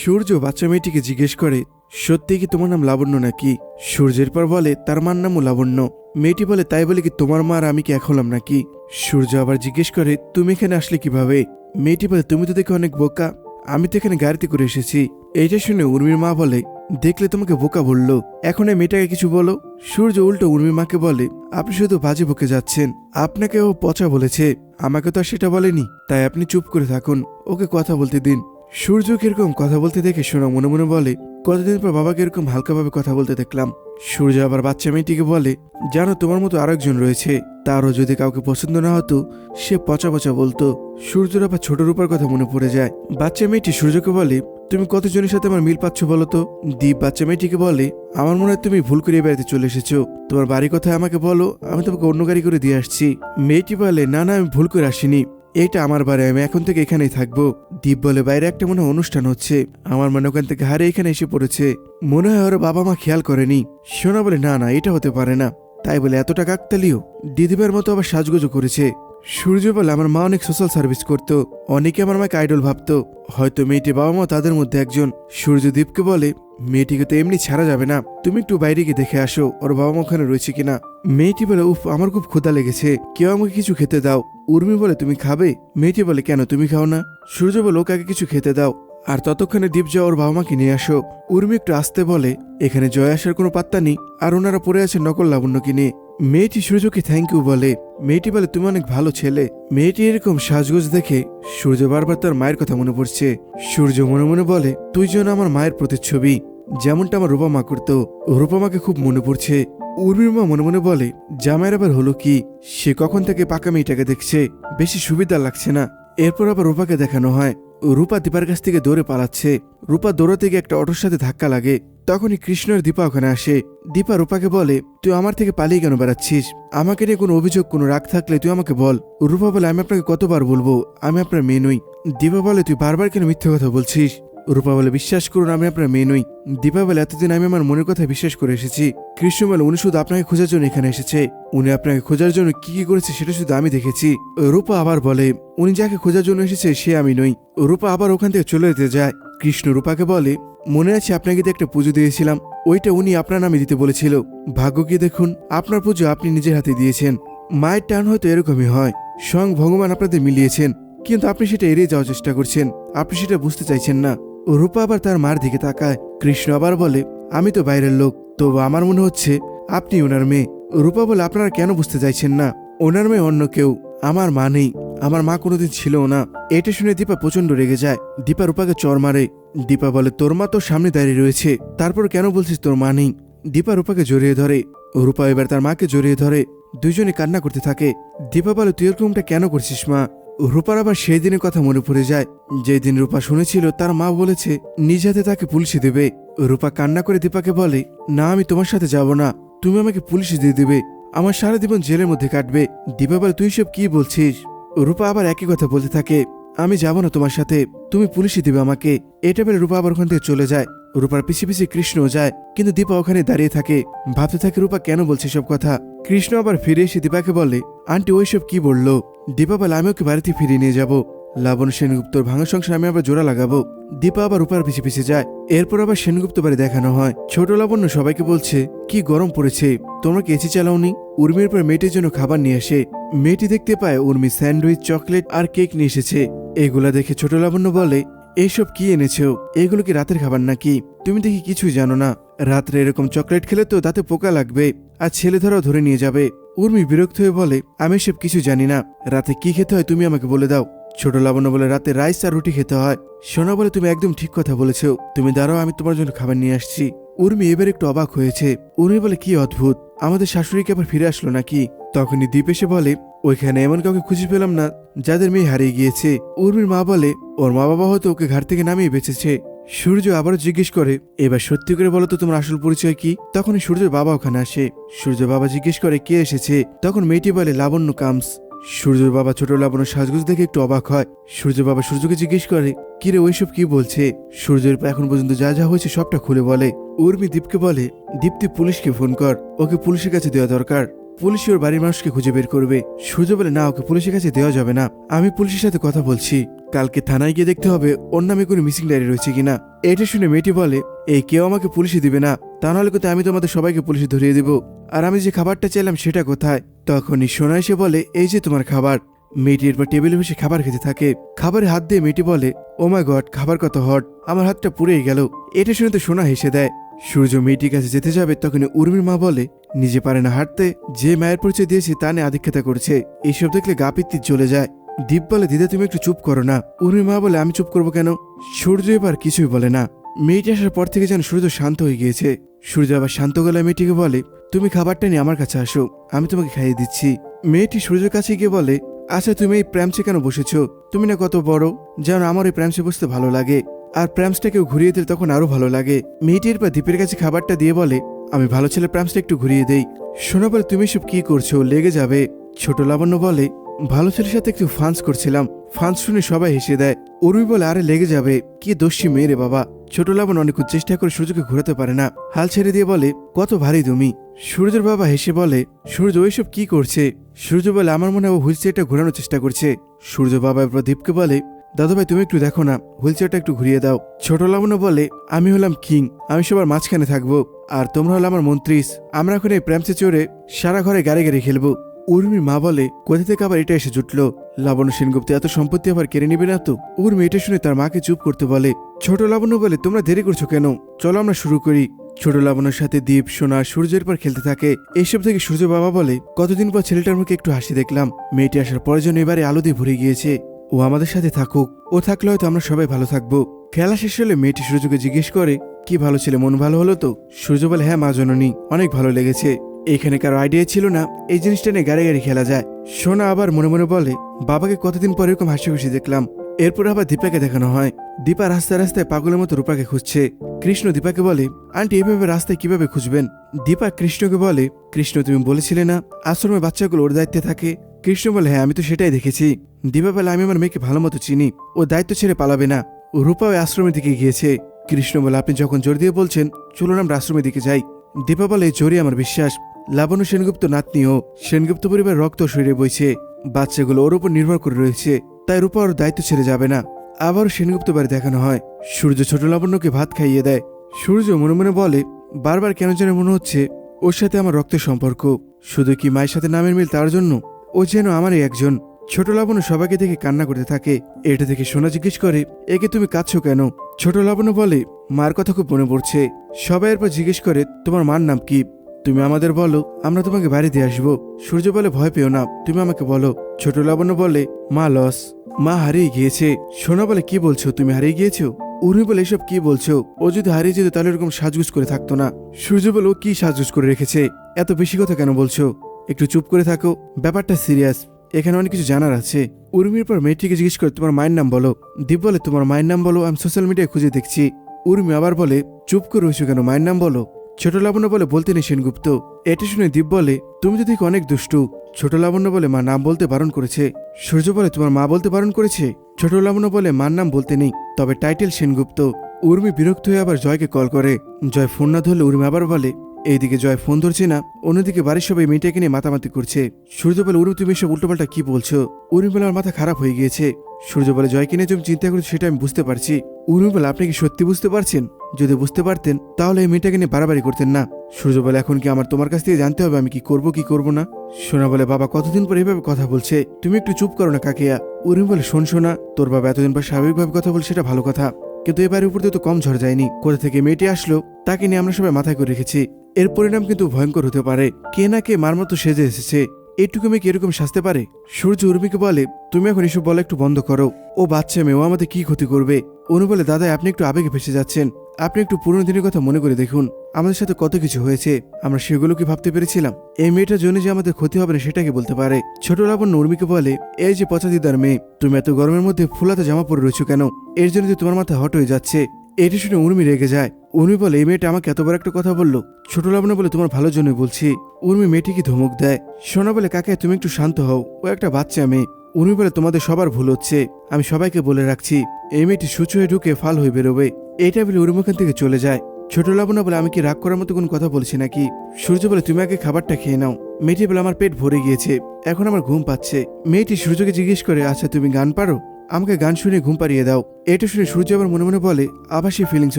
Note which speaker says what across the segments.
Speaker 1: সূর্য বাচ্চা মেয়েটিকে জিজ্ঞেস করে, সত্যি কি তোমার নাম লাবণ্য নাকি? সূর্যের পর বলে, তার মার নামও লাবণ্য। মেয়েটি বলে, তাই বলে কি তোমার মা আর আমি কি এক হলাম নাকি? সূর্য আবার জিজ্ঞেস করে, তুমি এখানে আসলে কীভাবে? মেয়েটি বলে, তুমি তো দেখে অনেক বোকা। আমি তো এখানে গাড়িতে করে এসেছি। এইটা শুনে উর্মির মা বলে, দেখলে তোমাকে বোকা বলল। এখন এই মেয়েটাকে কিছু বলো। সূর্য উল্টো উর্মির মাকে বলে, আপনি শুধু বাজে বকে যাচ্ছেন। আপনাকে ও পচা বলেছে। আমাকে তো আর সেটা বলেনি। তাই আপনি চুপ করে থাকুন। ওকে কথা বলতে দিন। সূর্য কীরকম কথা বলতে দেখে সোনা মনে মনে বলে, কতদিন পর বাবাকে এরকম হালকাভাবে কথা বলতে দেখলাম। সূর্য আবার বাচ্চা মেয়েটিকে বলে, জানো, তোমার মতো আরেকজন রয়েছে। তারও যদি কাউকে পছন্দ না হতো, সে পচা পচা বলতো। সূর্যর আবার ছোট রূপার কথা মনে পড়ে যায়। বাচ্চা মেয়েটি সূর্যকে বলে, তুমি কতজনের সাথে আমার মিল পাচ্ছ বলো তো? দীপ বাচ্চা মেয়েটিকে বলে, আমার মনে হয় তুমি ভুল করে বাড়িতে চলে এসেছ। তোমার বাড়ির কথা আমাকে বলো, আমি তোমাকে অন্য গাড়ি করে দিয়ে আসছি। মেয়েটি বলে, না না, আমি ভুল করে আসিনি। এইটা আমার বাড়ি, আমি এখন থেকে এখানেই থাকব। দীপ বলে বাইরে একটা মনে অনুষ্ঠান হচ্ছে। আমার মনে ওখান থেকে হারে এখানে এসে পড়েছে। মনে হয় ওর বাবা মা খেয়াল করেনি। সোনা বলে, না না, এটা হতে পারে না। তাই বলে এতটা কাকতালিও দিদিবার মতো আবার সাজগোজও করেছে। সূর্য বলে, আমার মা অনেক সোশ্যাল সার্ভিস করতো। অনেকে আমার মাকে আইডল ভাবতো। হয়তো মেয়েটি বাবা মা তাদের মধ্যে একজন। সূর্যদীপকে বলে মেয়েটিকে তো এমনি ছাড়া যাবে না। তুমি একটু বাইরে গিয়ে দেখে আসো, ওর বাবা মা ওখানে রয়েছে কিনা। মেয়েটি বলে, উফ, আমার খুব ক্ষুধা লেগেছে। কেউ আমাকে কিছু খেতে দাও। উর্মি বলে, তুমি খাবে? মেয়েটি বলে, কেন, তুমি খাও না। সূর্য বলে, ওকে কিছু খেতে দাও। আর ততক্ষণে দীপ যা ওর বাবা মাকে নিয়ে আসো। উর্মি একটু আসতে বলে, এখানে জয় আসার কোনো পাত্তা নেই। আর ওনারা পড়ে আছে নকল লাবণ্য নিয়ে। মেয়েটি সূর্যকে থ্যাংক ইউ বলে। মেয়েটি বলে, তুমি অনেক ভালো ছেলে। মেয়েটি এরকম সাজগোজ দেখে সূর্য বারবার তার মায়ের কথা মনে পড়ছে। সূর্য মনে মনে বলে, তুই যেন আমার মায়ের প্রতিচ্ছবি। যেমনটা আমার রূপা মা করতো। রূপা মাকে খুব মনে পড়ছে। উর্মির মা মনে মনে বলে, জামাইয়ের আবার হলো কি? সে কখন থেকে পাকা মেয়েটাকে দেখছে? বেশি সুবিধা লাগছে না। এরপর আবার রূপাকে দেখানো হয়। রূপা দীপার কাছ থেকে দৌড়ে পালাচ্ছে। রূপা দৌড়াতে গিয়ে একটা অটোর সাথে ধাক্কা লাগে। তখনই কৃষ্ণ আর দীপা ওখানে আসে। দীপা রূপাকে বলে, তুই আমার থেকে পালিয়ে কেন বেড়াচ্ছিস? আমাকে নিয়ে কোনো অভিযোগ, কোনো রাগ থাকলে তুই আমাকে বল। রূপা বলে, আমি আপনাকে কতবার বলব? আমি আপনার মেয়ে নই। দীপা বলে, তুই বারবার কেন মিথ্যে কথা বলছিস? রূপা বলে বিশ্বাস করুন, আমি আপনার মেয়ে নই। দীপা বলে এতদিন আমি আমার মনের কথা বিশ্বাস করে এসেছি। কৃষ্ণ বলে উনি শুধু আপনাকে খোঁজার জন্য এখানে এসেছে। উনি আপনাকে খোঁজার জন্য কি কি করেছে সেটা শুধু আমি দেখেছি। রূপা আবার বলে, উনি যাকে খোঁজার জন্য এসেছে সে আমি নই। রূপা আবার ওখান থেকে চলে যেতে যায়। কৃষ্ণ রূপাকে বলে, মনে আছে আপনাকে একটা পুজো দিয়েছিলাম। ওইটা উনি আপনার নামে দিতে বলেছিল। ভাগ্য কি দেখুন, আপনার পুজো আপনি নিজের হাতে দিয়েছেন। মায়ের টান হয়তো এরকমই হয়। স্বয়ং ভগবান আপনাদের মিলিয়েছেন। কিন্তু আপনি সেটা এড়িয়ে যাওয়ার চেষ্টা করছেন। আপনি সেটা বুঝতে চাইছেন না। রূপা আবার তার মার দিকে তাকায়। কৃষ্ণ আবার বলে, আমি তো বাইরের লোক তবু আমার মনে হচ্ছে আপনি ওনার মেয়ে। রূপা বলে, আপনারা কেন বুঝতে চাইছেন না? ওনার মেয়ে অন্য কেউ। আমার মা নেই। আমার মা কোনোদিন ছিল না। এটা শুনে দীপা প্রচণ্ড রেগে যায়। দীপা রূপাকে চর মারে। দীপা বলে, তোর মা তো সামনে দাঁড়িয়ে রয়েছে। তারপর কেন বলছিস তোর মা নেই? দীপা রূপাকে জড়িয়ে ধরে। রূপা এবার তার মাকে জড়িয়ে ধরে। দুজনে কান্না করতে থাকে। দীপা বলে, তুই এরকমটা কেন করছিস মা? রূপার আবার সেই দিনের কথা মনে পড়ে যায়। যেই দিন রূপা শুনেছিল, তার মা বলেছে, নিজ হাতে তাকে পুলিশে দেবে। রূপা কান্না করে দীপাকে বলে, না, আমি তোমার সাথে যাব না। তুমি আমাকে পুলিশে দিয়ে দেবে। আমার সারা জীবন জেলের মধ্যে কাটবে। দীপা বলে, তুই সব কি বলছিস? রূপা আবার একই কথা বলতে থাকে, আমি যাব না তোমার সাথে। তুমি পুলিশে দিবে আমাকে। এটা বলে রূপা আবার ওখান থেকে চলে যায়। রূপার পিছে পিছে কৃষ্ণও যায়, কিন্তু দীপা ওখানে দাঁড়িয়ে থাকে। ভাবতে থাকে, রূপা কেন বলছে সব কথা? কৃষ্ণ আবার ফিরে এসে দীপাকে বলে, আন্টি ওইসব কি বলল? দীপা বলে, আমি ওকে বাড়িতে ফিরিয়ে নিয়ে যাব। লাবণ সেনগুপ্তর ভাঙা সংসার আমি আবার জোড়া লাগাবো। দীপা আবার রূপার পিছে পিছে যায়। এরপর আবার সেনগুপ্ত বাড়ি দেখানো হয়। ছোট লাবণ্য সবাইকে বলছে, কি গরম পড়েছে। তোমরা কি এসি চালাওনি? উর্মির পর মেয়েটির জন্য খাবার নিয়ে আসে। মেয়েটি দেখতে পায় উর্মি স্যান্ডউইচ, চকলেট আর কেক নিয়ে এসেছে। এগুলা দেখে ছোট লাবণ্য বলে, এইসব কি এনেছো? এগুলো কি রাতের খাবার নাকি? তুমি দেখি কিছুই জানো না। রাত্রে এরকম চকলেট খেলে তো তাতে পোকা লাগবে আর ছেলে ধরাও ধরে নিয়ে যাবে। উর্মি বিরক্ত হয়ে বলে, আমি সব কিছু জানি না। রাতে কি খেতে হয় তুমি আমাকে বলে দাও। ছোট লাবণ্য বলে রাতে রাইস আর রুটি খেতে হয়। সোনা বলে, তুমি একদম ঠিক কথা বলেছ। তুমি দাঁড়াও, আমি তোমার জন্য খাবার নিয়ে আসছি। উর্মি এবার একটু অবাক হয়েছে। উর্মি বলে, কি অদ্ভুত! আমাদের শাশুড়িকে আবার ফিরে আসলো নাকি? তখনই দীপ এসে বলে, ওইখানে এমন কাউকে খুঁজে পেলাম না, যাদের মেয়ে হারিয়ে গিয়েছে। উর্মির মা বলে, ওর মা বাবা হয়তো ওকে ঘাট থেকে নামিয়ে বেঁচেছে। সূর্য আবারও জিজ্ঞেস করে, এবার সত্যি করে বলো তো, তোমার আসল পরিচয় কি? তখন সূর্যের বাবা ওখানে আসে। সূর্য বাবা জিজ্ঞেস করে, কে এসেছে? তখন মেয়েটি বলে, লাবণ্য কামস। সূর্যের বাবা ছোট লাবণ্য সাজগুজ দেখে একটু অবাক হয়। সূর্য বাবা সূর্যকে জিজ্ঞেস করে কিরে ওইসব কি বলছে? সূর্যের এখন পর্যন্ত যা যা হয়েছে সবটা খুলে বলে, উর্মি দীপকে বলে, দীপ্তি পুলিশকে ফোন কর, ওকে পুলিশের কাছে দেওয়া দরকার। পুলিশ ওর বাড়ির মানুষকে খুঁজে বের করবে। সূর্য বলে, না, ওকে পুলিশের কাছে দেওয়া যাবে না। আমি পুলিশের সাথে কথা বলছি। কালকে থানায় গিয়ে দেখতে হবে ওর নামে কোনো মিসিং ডায়েরি রয়েছে কিনা। এটা শুনে মেয়েটি বলে, এই কেউ আমাকে পুলিশে দিবে না। তা নাহলে কোথায় আমি তোমাদের সবাইকে পুলিশে ধরিয়ে দেব? আর আমি যে খাবারটা চাইলাম সেটা কোথায়? তখনই সোনা এসে বলে, এই যে তোমার খাবার। মেয়েটি এরপর টেবিলে বসে খাবার খেতে থাকে। খাবারে হাত দিয়ে মেয়েটি বলে, ও মাই গড, খাবার কত হট। আমার হাতটা পুড়েই গেল। এটা শুনে তো সোনা হেসে দেয়। সূর্য মেয়েটির কাছে যেতে যাবে তখন উর্মির মা বলে, নিজে পারে না হাঁটতে। যে মায়ের পরিচয় দিয়েছি তা নিয়ে আধিক্ষেতা করছে। এইসব দেখলে গা পিত্তি চলে যায়। দীপ বলে, দিদা, তুমি একটু চুপ করো না। উর্মির মা বলে, আমি চুপ করব কেন? সূর্য এবার কিছুই বলে না। মেয়েটি আসার পর থেকে যেন সূর্য শান্ত হয়ে গিয়েছে। সূর্য আবার শান্ত গলায় মেয়েটিকে বলে তুমি খাবারটা নিয়ে আমার কাছে আসো, আমি তোমাকে খাইয়ে দিচ্ছি। মেয়েটি সূর্যের কাছে গিয়ে বলে আচ্ছা তুমি এই প্র্যামসে কেন বসেছো? তুমি না কত বড়? যেন আমার এই প্র্যামসে বসতে ভালো লাগে। আর প্র্যামসটা কেউ ঘুরিয়ে দিলে তখন আরও ভালো লাগে। মেয়েটির পর দ্বীপের কাছে খাবারটা দিয়ে বলে, আমি ভালো ছেলে প্র্যামসটা একটু ঘুরিয়ে দেই। শোনা বলে তুমি সব কি করছ? লেগে যাবে। ছোট লাবণ্য বলে ভালো ছেলের সাথে একটু ফান্স করছিলাম। ফান্স শুনে সবাই হেসে দেয় উর্মি বলে আরে লেগে যাবে, কি দোষী মেয়ে রে বাবা। ছোট লাবণ অনেক চেষ্টা করে সূর্যকে ঘোরাতে পারে না। হাল ছেড়ে দিয়ে বলে, কত ভারী তুমি। সূর্যের বাবা হেসে বলে, সূর্য ওইসব কি করছে? সূর্য বলে, আমার মনে হয় ও হুইল চেয়ারটা ঘোরানোর চেষ্টা করছে। সূর্য বাবা এরপর দীপকে বলে, দাদু ভাই, তুমি একটু দেখো না, হুইল চেয়ারটা একটু ঘুরিয়ে দাও। ছোট লাবণ্য বলে, আমি হলাম কিং, আমি সবার মাঝখানে থাকব, আর তোমরা হলো আমার মন্ত্রিস। আমরা এখন এই প্রেমসে চড়ে সারা ঘরে গাড়ি গাড়ি খেলব। উর্মির মা বলে, কোথা থেকে আবার এটা এসে জুটলো? লাবণ্য সেনগুপ্ত এত সম্পত্তি আবার কেড়ে নেবে না তো? উর্মি এটা শুনে তার মাকে চুপ করতে বলে, ছোট লাবণ্য বলে, তোমরা দেরি করছ কেন? চলো আমরা শুরু করি। ছোট লাবণ্যর সাথে দীপ, সোনা, সূর্যের পর খেলতে থাকে। এইসব থেকে সূর্য বাবা বলে, কতদিন পর ছেলেটার মুখে একটু হাসি দেখলাম। মেয়েটি আসার পরে যেন এবারে আলো দিয়ে ভরে গিয়েছে। ও আমাদের সাথে থাকুক। ও থাকলে হয়তো আমরা সবাই ভালো থাকব। খেলা শেষ হলে মেয়েটি সূর্যকে জিজ্ঞেস করে, কি ভালো ছেলে, মন ভালো হলো তো? সূর্য বলে হ্যাঁ মা, জননী, অনেক ভালো লেগেছে। এখানে কারও আইডিয়া ছিল না, এই জিনিসটা নিয়ে গাড়ি খেলা যায়। সোনা আবার মনে মনে বলে, বাবাকে কতদিন পর এরকম হাসি খুশি দেখলাম। এরপর আবার দীপাকে দেখানো হয়। দীপা রাস্তায় রাস্তায় পাগলের মতো রূপাকে খুঁজছে। কৃষ্ণ দীপাকে বলে, আন্টি, এভাবে রাস্তায় কীভাবে খুঁজবেন? দীপা কৃষ্ণকে বলে, কৃষ্ণ, তুমি বলেছিলে না আশ্রমে বাচ্চাগুলো ওর দায়িত্বে থাকে। কৃষ্ণ বলে হ্যাঁ আমি তো সেটাই দেখেছি। দীপা বলে, আমি আমার মেয়েকে ভালো মতো চিনি, ও দায়িত্ব ছেড়ে পালাবে না। রূপা ওই আশ্রমের দিকে গিয়েছে। কৃষ্ণ বলে, আপনি যখন জোর দিয়ে বলছেন, চলুন আমরা আশ্রমের দিকে যাই। দীপা বলে, জোরই আমার বিশ্বাস। লাবণ্য সেনগুপ্ত নাতনিও সেনগুপ্ত পরিবার রক্ত শরীরে বইছে। বাচ্চাগুলো ওর উপর নির্ভর করে রয়েছে, তাই রূপা ওর দায়িত্ব ছেড়ে যাবে না। আবার সেনগুপ্ত বাড়ি দেখানো হয়। সূর্য ছোট লাবণ্যকে ভাত খাইয়ে দেয়। সূর্য মনে মনে বলে, বারবার কেন যেন মনে হচ্ছে ওর সাথে আমার রক্তের সম্পর্ক। শুধু কি মায়ের সাথে নামের মিল তার জন্য? ও যেন আমারই একজন। ছোট লাবণ্য সবাইকে দেখে কান্না করতে থাকে। এটা দেখে সোনা জিজ্ঞেস করে, একে তুমি কাঁদছো কেন? ছোট লাবণ্য বলে, মার কথা খুব মনে পড়ছে। সবাই এরপর জিজ্ঞেস করে, তোমার মার নাম কি? তুমি আমাদের বলো, আমরা তোমাকে বাড়ি দিয়ে আসব। সূর্য বলে ভয় পেও না, তুমি আমাকে বলো। ছোট লাবণ্য বলে, মা, লস। মা হারিয়ে গিয়েছে। সোনা বলে, কি বলছো? তুমি হারিয়ে গিয়েছো? উর্মি বলে, এসব কি বলছো? ও যদি হারিয়ে যেত, তাহলে এরকম সাজগুজ করে থাকতো না। সূর্য বলে, ও কি সাজগুজ করে রেখেছে? এত বেশি কথা কেন বলছো? একটু চুপ করে থাকো। ব্যাপারটা সিরিয়াস। এখানে অনেক কিছু জানার আছে। উর্মির পর মেয়েটিকে জিজ্ঞেস করে, তোমার মায়ের নাম বলো? দীপ বলে, তোমার মায়ের নাম বলো, আমি সোশ্যাল মিডিয়ায় খুঁজে দেখছি। উর্মি আবার বলে, চুপ করে রয়েছো কেন? মায়ের নাম বলো। ছোট লাবণ্য বলে বলতে নেই সেনগুপ্ত। এটা শুনে দীপ বলে, তুমি যদি অনেক দুষ্টু। ছোট লাবণ্য বলে মা নাম বলতে বারণ করেছে। সূর্য বলে, তোমার মা বলতে বারণ করেছে? ছোট লাবণ্য বলে, মার নাম বলতে নেই। তবে টাইটেল সেনগুপ্ত। উর্মি বিরক্ত হয়ে আবার জয়কে কল করে। জয় ফোন না ধরলে উর্মি আবার বলে, এইদিকে জয় ফোন ধরছে না। অন্যদিকে বাড়ির সবাই মেয়েটাকে নিয়ে মাতামাতি করছে। সূর্য বলে, উর্মি, তুমি এসব উল্টোপাল্টা কি বলছো? উর্মি বলে, আমার মাথা খারাপ হয়ে গিয়েছে। সূর্য বলে, জয়কে নিয়ে তুমি চিন্তা করছ, সেটা আমি বুঝতে পারছি। উর্মি বলে, আপনি কি সত্যি বুঝতে পারছেন? যদি বুঝতে পারতেন, তাহলে এই মেয়েটাকে নিয়ে বাড়াবাড়ি করতেন না। সূর্য বলে, এখন কি আমার তোমার কাছ থেকে জানতে হবে আমি কি করব কি করব না? সোনা বলে, বাবা, কতদিন পর এইভাবে কথা বলছে? তুমি একটু চুপ করো না, কাকিয়া। উর্মি বলে, শোন শোনা তোর বাবা এতদিন পর স্বাভাবিকভাবে কথা বলছে, সেটা ভালো কথা। কিন্তু এবারে উপর তো কম ঝড় যায়নি। কোথা থেকে মেয়েটি আসলো, তাকে নিয়ে আমরা সবাই মাথায় করে রেখেছি। এর পরিণাম কিন্তু ভয়ঙ্কর হতে পারে। কে না কে মার মতো সেজে এসেছে। এইটুকু মেয়ে এরকম সাজতে পারে? সূর্য উর্মিকে বলে, তুমি এখন এসব বলা একটু বন্ধ করো। ও বাচ্চা মেয়ে, ও আমাদের কি ক্ষতি করবে? অনু বলে, দাদা, আপনি একটু আবেগে ভেসে যাচ্ছেন। আপনি একটু পুরনো দিনের কথা মনে করে দেখুন। আমাদের সাথে কত কিছু হয়েছে। আমরা সেগুলো কি ভাবতে পেরেছিলাম? এই মেয়েটার জন্য যে আমাদের ক্ষতি হবে না, সেটাকে বলতে পারে। ছোট লাবণ্য উর্মিকে বলে, এই যে পচা দিদার মেয়ে, তুমি এত গরমের মধ্যে ফুলাতে জামা পরে রয়েছো কেন? এর জন্য যে তোমার মাথা হট হয়ে যাচ্ছে, এটি শুনে উর্মি রেগে যায়। উর্মি বলে, এই মেয়েটা আমাকে এত বড় একটা কথা বলল। ছোট লাবণ্য বলে, তোমার ভালোর জন্যই বলছি। উর্মি মেয়েটিকে ধমক দেয়। সোনা বলে কাকে তুমি একটু শান্ত হও। ও একটা বাচ্চা মেয়ে। উর্মি বলে, তোমাদের সবার ভুল হচ্ছে। আমি সবাইকে বলে রাখছি, এই মেয়েটি সুচ হয়ে ঢুকে ফাল হয়ে বেরোবে। এটা বলে উর্মি ওখান থেকে চলে যায়। ছোট লাবণ্য বলে, আমি কি রাগ করার মতো কোনো কথা বলছি নাকি? সূর্য বলে, তুমি আগে খাবারটা খেয়ে নাও। মেয়েটি বলে, আমার পেট ভরে গিয়েছে। এখন আমার ঘুম পাচ্ছে। মেয়েটি সূর্যকে জিজ্ঞেস করে আচ্ছা তুমি গান পারো? আমাকে গান শুনে ঘুম পাড়িয়ে দাও। এটা শুনে সূর্য আবার মনে মনে বলে, আবার সে ফিলিংস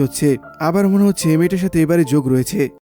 Speaker 1: হচ্ছে। আবার মনে হচ্ছে মেয়েটার সাথে এবারে যোগ রয়েছে।